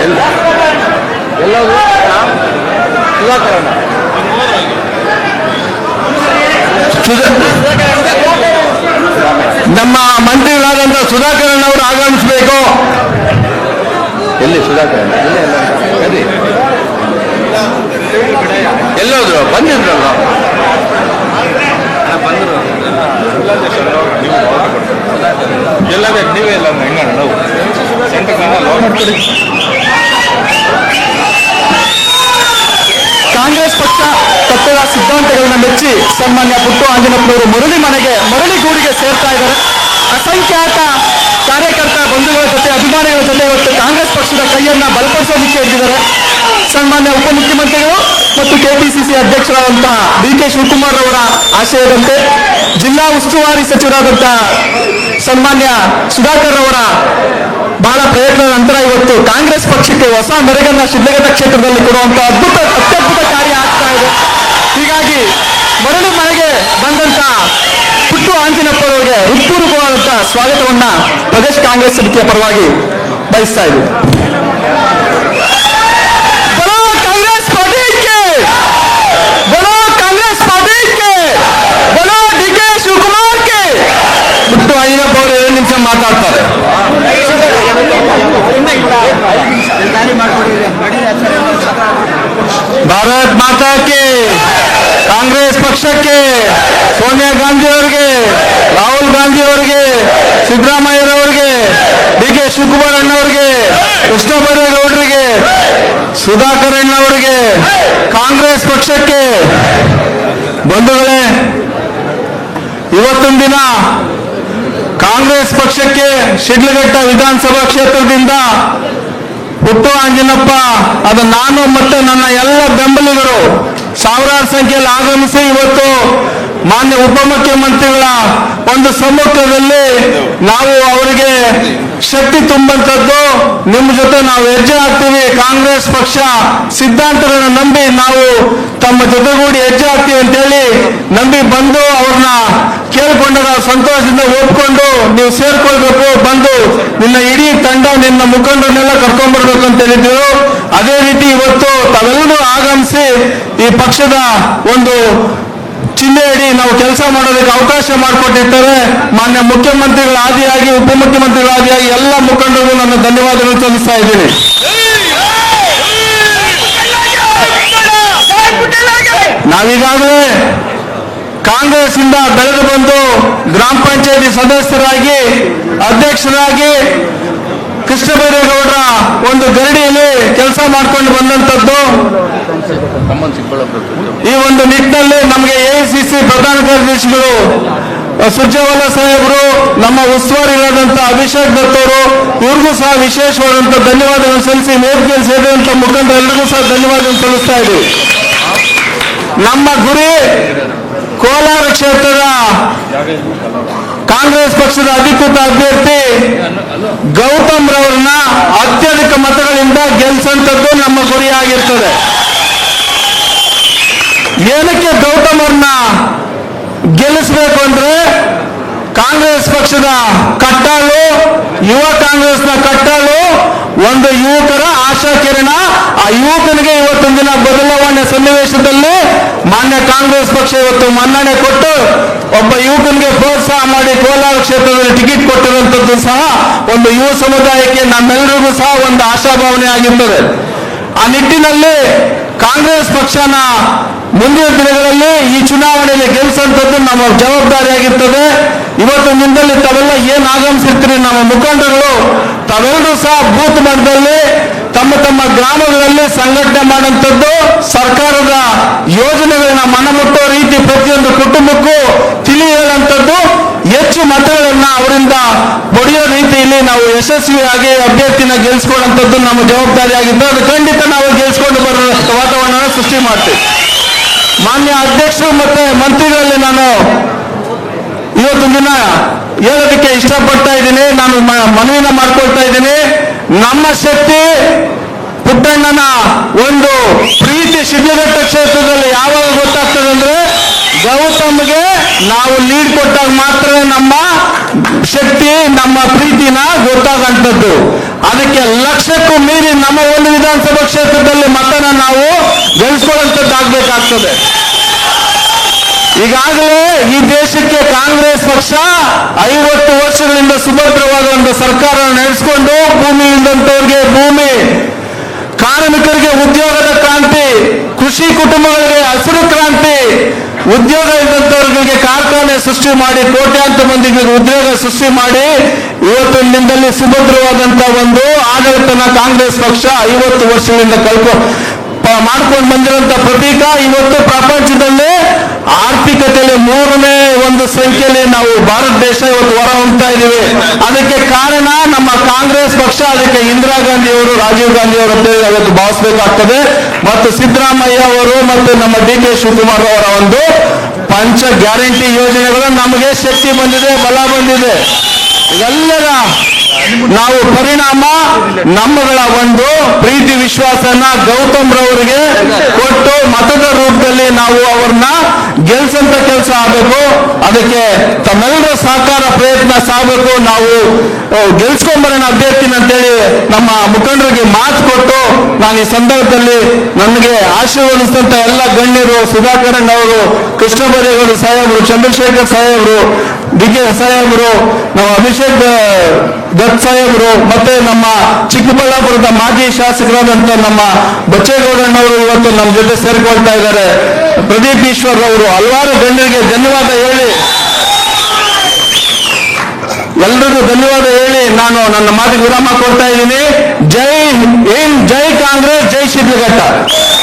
ಎಲ್ಲದು ಸುಧಾಕರಣ ನಮ್ಮ ಮಂತ್ರಿಗಳಾದಂಥ ಸುಧಾಕರನ್ ಅವರು ಆಗಮಿಸಬೇಕು. ಎಲ್ಲಿ ಸುಧಾಕರಣ ಎಲ್ಲಿ ಎಲ್ಲೋದ್ರು ಬಂದಿದ್ರಲ್ಲ? ಎಲ್ಲ ಬೇಕು ನೀವೇ ಇಲ್ಲ ಹೆಂಗಣ್ಣ ನಾವು? ಸೆಂಟರ್ ಕಾಂಗ್ರೆಸ್ ಪಕ್ಷ ತತ್ವದ ಸಿದ್ಧಾಂತಗಳನ್ನ ಮೆಚ್ಚಿ ಸನ್ಮಾನ್ಯ ಪುಟ್ಟು ಆಂಜನಪ್ಪನವರು ಮರಳಿ ಮನೆಗೆ, ಮರಳಿ ಗೂಡಿಗೆ ಸೇರ್ತಾ ಇದ್ದಾರೆ. ಅಸಂಖ್ಯಾತ ಕಾರ್ಯಕರ್ತ ಬಂಧುಗಳ ಜೊತೆ, ಅಭಿಮಾನಿಗಳ ಜೊತೆ ಇವತ್ತು ಕಾಂಗ್ರೆಸ್ ಪಕ್ಷದ ಕೈಯನ್ನ ಬಲಪಡಿಸೋದಕ್ಕೆ ಇದ್ದಿದ್ದಾರೆ ಸನ್ಮಾನ್ಯ ಉಪಮುಖ್ಯಮಂತ್ರಿಗಳು ಮತ್ತು ಕೆಪಿಸಿಸಿ ಅಧ್ಯಕ್ಷರಾದಂತಹ ಡಿ ಕೆ ಶಿವಕುಮಾರ್ ಅವರ ಆಶಯದಂತೆ ಜಿಲ್ಲಾ ಉಸ್ತುವಾರಿ ಸಚಿವರಾದಂತಹ ಸನ್ಮಾನ್ಯ ಸುಧಾಕರ್ ಅವರ ಬಹಳ ಪ್ರಯತ್ನದ ನಂತರ ಇವತ್ತು ಕಾಂಗ್ರೆಸ್ ಪಕ್ಷಕ್ಕೆ ಹೊಸ ಮೆರೆಗನ್ನ ಶಿಡ್ಲಘಟ್ಟ ಕ್ಷೇತ್ರದಲ್ಲಿ ಕೊಡುವಂತಹ ಅದ್ಭುತ ಮರಳಿ ಮನೆಗೆ ಬಂದಂತ ಪುಟ್ಟು ಆಂಜನಪ್ಪರವರಿಗೆ ಹೃತ್ಪೂರ್ವಕವಾದಂತ ಸ್ವಾಗತವನ್ನ ಪ್ರದೇಶ ಕಾಂಗ್ರೆಸ್ ಸಮಿತಿಯ ಪರವಾಗಿ ಬಯಸ್ತಾ ಇದ್ದೀವಿ ಮಾತಾಡ್ತಾರೆ. ಭಾರತ್ ಮಾತಾ ಕೆ ಕಾಂಗ್ರೆಸ್ ಪಕ್ಷಕ್ಕೆ ಸೋನಿಯಾ ಗಾಂಧಿ ಅವರಿಗೆ ರಾಹುಲ್ ಗಾಂಧಿ ಅವರಿಗೆ ಸಿದ್ದರಾಮಯ್ಯರವರಿಗೆ ಡಿ ಕೆ ಶಿವಕುಮಾರ್ ಅಣ್ಣವರಿಗೆ, ಕೃಷ್ಣ ಬೈರೇಗೌಡರಿಗೆ, ಸುಧಾಕರ್ ಅಣ್ಣವರಿಗೆ, ಕಾಂಗ್ರೆಸ್ ಪಕ್ಷಕ್ಕೆ. ಬಂಧುಗಳೇ ಇವತ್ತೊಂದು ದಿನ ಕಾಂಗ್ರೆಸ್ ಪಕ್ಷಕ್ಕೆ ಶಿಡ್ಲಘಟ್ಟ ವಿಧಾನಸಭಾ ಕ್ಷೇತ್ರದಿಂದ ಹುಟ್ಟು ಆಂಜನಪ್ಪ ಅದು ನಾನು ಮತ್ತೆ ನನ್ನ ಎಲ್ಲ ಬೆಂಬಲಿಗರು, ಸಾವಿರಾರು ಸಂಖ್ಯೆಯಲ್ಲಿ ಆಗಮಿಸಿ ಇವತ್ತು ಮಾನ್ಯ ಉಪಮುಖ್ಯಮಂತ್ರಿಗಳ ಒಂದು ಸಮ್ಮುಖದಲ್ಲಿ ನಾವು ಅವರಿಗೆ ಶಕ್ತಿ ತುಂಬಂತದ್ದು ನಿಮ್ಮ ಜೊತೆ ನಾವು ಹೆಜ್ಜೆ ಹಾಕ್ತೀವಿ. ಕಾಂಗ್ರೆಸ್ ಪಕ್ಷ ಸಿದ್ಧಾಂತಗಳನ್ನು ನಂಬಿ ನಾವು ತಮ್ಮ ಜೊತೆಗೂಡಿ ಹೆಜ್ಜೆ ಹಾಕ್ತೀವಿ ಅಂತೇಳಿ ನಂಬಿ ಬಂದು ಅವ್ರನ್ನ ಕೇಳಿಕೊಂಡಾಗ ಸಂತೋಷದಿಂದ ಒಪ್ಕೊಂಡು ನೀವು ಸೇರ್ಕೊಳ್ಬೇಕು, ಬಂದು ನಿನ್ನ ಇಡೀ ತಂಡ, ನಿನ್ನ ಮುಖಂಡರನ್ನೆಲ್ಲ ಕರ್ಕೊಂಡ್ಬರ್ಬೇಕು ಅಂತ ಹೇಳಿದ್ರು ಅದೇ ರೀತಿ ಇವತ್ತು ತಾವೆಲ್ಲರೂ ಆಗಮಿಸಿ ಈ ಪಕ್ಷದ ಒಂದು ಅಡಿ ನಾವು ಕೆಲಸ ಮಾಡೋದಕ್ಕೆ ಅವಕಾಶ ಮಾಡಿಕೊಟ್ಟಿರ್ತಾರೆ. ಮಾನ್ಯ ಮುಖ್ಯಮಂತ್ರಿಗಳ ಆದಿಯಾಗಿ ಉಪಮುಖ್ಯಮಂತ್ರಿಗಳ ಆದಿಯಾಗಿ ಎಲ್ಲ ಮುಖಂಡರಿಗೂ ನನ್ನ ಧನ್ಯವಾದಗಳು ಸಲ್ಲಿಸ್ತಾ ಇದ್ದೀನಿ. ನಾವೀಗಾಗಲೇ ಕಾಂಗ್ರೆಸ್ ಇಂದ ಬೆಳೆದು ಬಂದು ಗ್ರಾಮ ಪಂಚಾಯತಿ ಸದಸ್ಯರಾಗಿ, ಅಧ್ಯಕ್ಷರಾಗಿ ಕೃಷ್ಣ ಬೈರೇಗೌಡರ ಒಂದು ಗರಡಿಯಲ್ಲಿ ಕೆಲಸ ಮಾಡ್ಕೊಂಡು ಚಿಕ್ಕಬಳ್ಳಾಪುರ ಈ ಒಂದು ನಿಟ್ಟಿನಲ್ಲಿ ನಮಗೆ ಎಐಸಿಸಿ ಪ್ರಧಾನ ಕಾರ್ಯದರ್ಶಿಗಳು ಸುರ್ಜೇವಾಲ ಸಾಹೇಬರು, ನಮ್ಮ ಉಸ್ತುವಾರಿಗಳಾದಂಥ ಅಭಿಷೇಕ್ ದತ್ ಅವರು, ಇವ್ರಿಗೂ ಸಹ ವಿಶೇಷವಾದಂಥ ಧನ್ಯವಾದಗಳನ್ನು ಸಲ್ಲಿಸಿ ವೇದಿಕೆಯಲ್ಲಿ ಸೇರಿದಂಥ ಮುಖಂಡರೆಲ್ಲರಿಗೂ ಸಹ ಧನ್ಯವಾದಗಳನ್ನು ಸಲ್ಲಿಸ್ತಾ ಇದ್ದೀವಿ. ನಮ್ಮ ಗುರಿ ಕೋಲಾರ ಕ್ಷೇತ್ರದ ಕಾಂಗ್ರೆಸ್ ಪಕ್ಷದ ಅಧಿಕೃತ ಅಭ್ಯರ್ಥಿ ಗೌತಮ್ ರವರನ್ನ ಅತ್ಯಧಿಕ ಮತಗಳಿಂದ ಗೆಲ್ಸಂತದ್ದು ನಮ್ಮ ಗುರಿಯಾಗಿರ್ತದೆ ಏನಕ್ಕೆ ಗೌತಮರನ್ನ ಗೆಲ್ಲಿಸಬೇಕು ಅಂದ್ರೆ ಕಾಂಗ್ರೆಸ್ ಪಕ್ಷದ ಕಟ್ಟಾಳು, ಯುವ ಕಾಂಗ್ರೆಸ್ನ ಕಟ್ಟಾಳು, ಒಂದು ಯುವಕರ ಆಶಾ ಕಿರಣ. ಆ ಯುವಕನಿಗೆ ಇವತ್ತೊಂದು ದಿನ ಬದಲಾವಣೆ ಸನ್ನಿವೇಶದಲ್ಲಿ ಮಾನ್ಯ ಕಾಂಗ್ರೆಸ್ ಪಕ್ಷ ಇವತ್ತು ಮನ್ನಣೆ ಕೊಟ್ಟು ಒಬ್ಬ ಯುವಕನಿಗೆ ಪ್ರೋತ್ಸಾಹ ಮಾಡಿ ಕೋಲಾರ ಕ್ಷೇತ್ರದಲ್ಲಿ ಟಿಕೆಟ್ ಕೊಟ್ಟಿರುವಂತದ್ದು ಸಹ ಒಂದು ಯುವ ಸಮುದಾಯಕ್ಕೆ ನಮ್ಮೆಲ್ಲರಿಗೂ ಸಹ ಒಂದು ಆಶಾಭಾವನೆ ಆಗಿರ್ತದೆ. ಆ ನಿಟ್ಟಿನಲ್ಲಿ ಕಾಂಗ್ರೆಸ್ ಪಕ್ಷನ ಮುಂದಿನ ದಿನಗಳಲ್ಲಿ ಈ ಚುನಾವಣೆಯಲ್ಲಿ ಗೆಲ್ಲಿಸುವಂಥದ್ದು ನಮ್ಮ ಜವಾಬ್ದಾರಿಯಾಗಿರ್ತದೆ. ಇವತ್ತು ನಿಮ್ಮಲ್ಲಿ ತಾವೆಲ್ಲ ಏನ್ ಆಗಮಿಸಿರ್ತೀರಿ ನಮ್ಮ ಮುಖಂಡರುಗಳು? ತಾವೆಲ್ಲರೂ ಸಹ ಬೂತ್ ಮಟ್ಟದಲ್ಲಿ ತಮ್ಮ ತಮ್ಮ ಗ್ರಾಮಗಳಲ್ಲಿ ಸಂಘಟನೆ ಮಾಡುವಂಥದ್ದು, ಸರ್ಕಾರದ ಯೋಜನೆಗಳನ್ನ ಮನಮುಟ್ಟುವ ರೀತಿ ಪ್ರತಿಯೊಂದು ಕುಟುಂಬಕ್ಕೂ ತಿಳಿ ಹೆಚ್ಚು ಮತಗಳನ್ನ ಅವರಿಂದ ಪಡೆಯೋ ರೀತಿಯಲ್ಲಿ ನಾವು ಯಶಸ್ವಿಯಾಗಿ ಅಭ್ಯರ್ಥಿನ ಗೆಲ್ಸ್ಕೊಳ್ಳುವಂಥದ್ದು ನಮ್ಮ ಜವಾಬ್ದಾರಿ ಆಗಿದ್ದು ಅದು ಖಂಡಿತ ನಾವು ಗೆಲ್ಸ್ಕೊಂಡು ಬರೋ ವಾತಾವರಣ ಸೃಷ್ಟಿ ಮಾಡ್ತೀವಿ. ಮಾನ್ಯ ಅಧ್ಯಕ್ಷರು ಮತ್ತೆ ಮಂತ್ರಿಗಳಲ್ಲಿ ನಾನು ಇವತ್ತು ದಿನ ಹೇಳೋದಕ್ಕೆ ಇಷ್ಟಪಡ್ತಾ ಇದ್ದೀನಿ. ನಾನು ಮನವಿನ ಮಾಡ್ಕೊಳ್ತಾ ಇದ್ದೀನಿ. ನಮ್ಮ ಶಕ್ತಿ ಪುಟ್ಟಣ್ಣನ ಒಂದು ಪ್ರೀತಿ ಶಿಡ್ಲಘಟ್ಟ ಕ್ಷೇತ್ರದಲ್ಲಿ ಯಾವಾಗ ಗೊತ್ತಾಗ್ತದೆ ಅಂದ್ರೆ ಗೌತಮ್ಗೆ ನಾವು ಲೀಡ್ ಕೊಟ್ಟಾಗ ಮಾತ್ರ ನಮ್ಮ ಶಕ್ತಿ, ನಮ್ಮ ಪ್ರೀತಿನ ಗೊತ್ತಾಗಂಥದ್ದು. ಅದಕ್ಕೆ ಲಕ್ಷಕ್ಕೂ ಮೀರಿ ನಮ್ಮ ಒಂದು ವಿಧಾನಸಭಾ ಕ್ಷೇತ್ರದಲ್ಲಿ ಮತನ ನಾವು ಗಳಿಸ್ಕೊಳ್ಳುವಂಥದ್ದಾಗಬೇಕಾಗ್ತದೆ ಈಗಾಗಲೇ ಈ ದೇಶಕ್ಕೆ ಕಾಂಗ್ರೆಸ್ ಪಕ್ಷ ಐವತ್ತು ವರ್ಷಗಳಿಂದ ಸುಭದ್ರವಾದ ಒಂದು ಸರ್ಕಾರ ನಡೆಸಿಕೊಂಡು ಭೂಮಿ ಇಲ್ಲದಂತವ್ರಿಗೆ ಭೂಮಿ, ಕಾರ್ಮಿಕರಿಗೆ ಉದ್ಯೋಗದ ಕ್ರಾಂತಿ, ಕೃಷಿ ಕುಟುಂಬಗಳಿಗೆ ಹಸಿರು ಕ್ರಾಂತಿ ಉದ್ಯೋಗ ಇದ್ದಂಥವ್ರಿಗೆ ಕಾರ್ಖಾನೆ ಸೃಷ್ಟಿ ಮಾಡಿ ಕೋಟ್ಯಾಂತರ ಮಂದಿಗೆ ಉದ್ಯೋಗ ಸೃಷ್ಟಿ ಮಾಡಿ ಇವತ್ತಿನಿಂದಲೇ ಸುಭದ್ರವಾದಂತ ಒಂದು ಆಡಳಿತನ ಕಾಂಗ್ರೆಸ್ ಪಕ್ಷ ಐವತ್ತು ವರ್ಷಗಳಿಂದ ಕಲ್ಕೊ ಪ- ಮಾಡ್ಕೊಂಡು ಬಂದಿರುವಂತ ಪ್ರತೀಕ ಇವತ್ತು ಪ್ರಪಂಚದಲ್ಲಿ ಆರ್ಥಿಕತೆಯಲ್ಲಿ ಮೂರನೇ ಒಂದು ಸಂಖ್ಯೆಯಲ್ಲಿ ನಾವು ಭಾರತ ದೇಶ ಇವತ್ತು ಹೊರ ಹೊಮ್ತಾ ಇದ್ದೀವಿ. ಅದಕ್ಕೆ ಕಾರಣ ನಮ್ಮ ಕಾಂಗ್ರೆಸ್ ಪಕ್ಷ, ಅದಕ್ಕೆ ಇಂದಿರಾ ಗಾಂಧಿ ಅವರು ರಾಜೀವ್ ಗಾಂಧಿ ಅವರು ಅವತ್ತು ಭಾವಿಸಬೇಕಾಗ್ತದೆ. ಮತ್ತು ಸಿದ್ದರಾಮಯ್ಯ ಅವರು ಮತ್ತು ನಮ್ಮ ಡಿ ಕೆ ಶಿವಕುಮಾರ್ ಅವರ ಒಂದು ಪಂಚ ಗ್ಯಾರಂಟಿ ಯೋಜನೆಗಳು ನಮಗೆ ಶಕ್ತಿ ಬಂದಿದೆ, ಬಲ ಬಂದಿದೆ. ಇದೆಲ್ಲರ ನಾವು ಪರಿಣಾಮ ನಮ್ಮಗಳ ಒಂದು ಪ್ರೀತಿ ವಿಶ್ವಾಸನ ಗೌತಮ್ ರವರಿಗೆ ಕೊಟ್ಟು ಮತದ ರೂಪದಲ್ಲಿ ನಾವು ಅವ್ರನ್ನ ಗೆಲ್ಸಂತ ಕೆಲಸ ಆಗಬೇಕು. ಅದಕ್ಕೆ ತಮ್ಮೆಲ್ಲರ ಸಹಕಾರ ಪ್ರಯತ್ನ ಸಾಗಬೇಕು. ನಾವು ಗೆಲ್ಸ್ಕೊಂಬರೋಣ ಅಭ್ಯರ್ಥಿನ ಅಂತೇಳಿ ನಮ್ಮ ಮುಖಂಡರಿಗೆ ಮಾತು ಕೊಟ್ಟು ನಾನು ಈ ಸಂದರ್ಭದಲ್ಲಿ ನನಗೆ ಆಶೀರ್ವದಿಸಿದಂತ ಎಲ್ಲ ಗಣ್ಯರು ಸುಧಾಕರಣ್ಣ ಅವರು ಕೃಷ್ಣ ಸಾಹೇಬರು, ಚಂದ್ರಶೇಖರ್ ಸಾಹೇಬರು ಡಿ ಕೆ ಸಾಹೇಬರು, ನಮ್ಮ ಅಭಿಷೇಕ್ ದತ್ ಸಾಹೇಬರು, ಮತ್ತೆ ನಮ್ಮ ಚಿಕ್ಕಬಳ್ಳಾಪುರದ ಮಾಜಿ ಶಾಸಕರಾದಂತ ನಮ್ಮ ಬಚ್ಚೇಗೌಡಣ್ಣವರು ಇವತ್ತು ನಮ್ಮ ಜೊತೆ ಸೇರಿಕೊಳ್ತಾ ಇದ್ದಾರೆ. ಪ್ರದೀಪ್ ಈಶ್ವರ್ ಅವರು, ಹಲವಾರು ಗಣ್ಯರಿಗೆ ಧನ್ಯವಾದ ಹೇಳಿ. ಎಲ್ರಿಗೂ ಧನ್ಯವಾದ ಹೇಳಿ. ನಾನು ನನ್ನ ಮಾತಿಗೆ ವಿರಾಮ ಕೊಡ್ತಾ ಇದ್ದೀನಿ. verdade.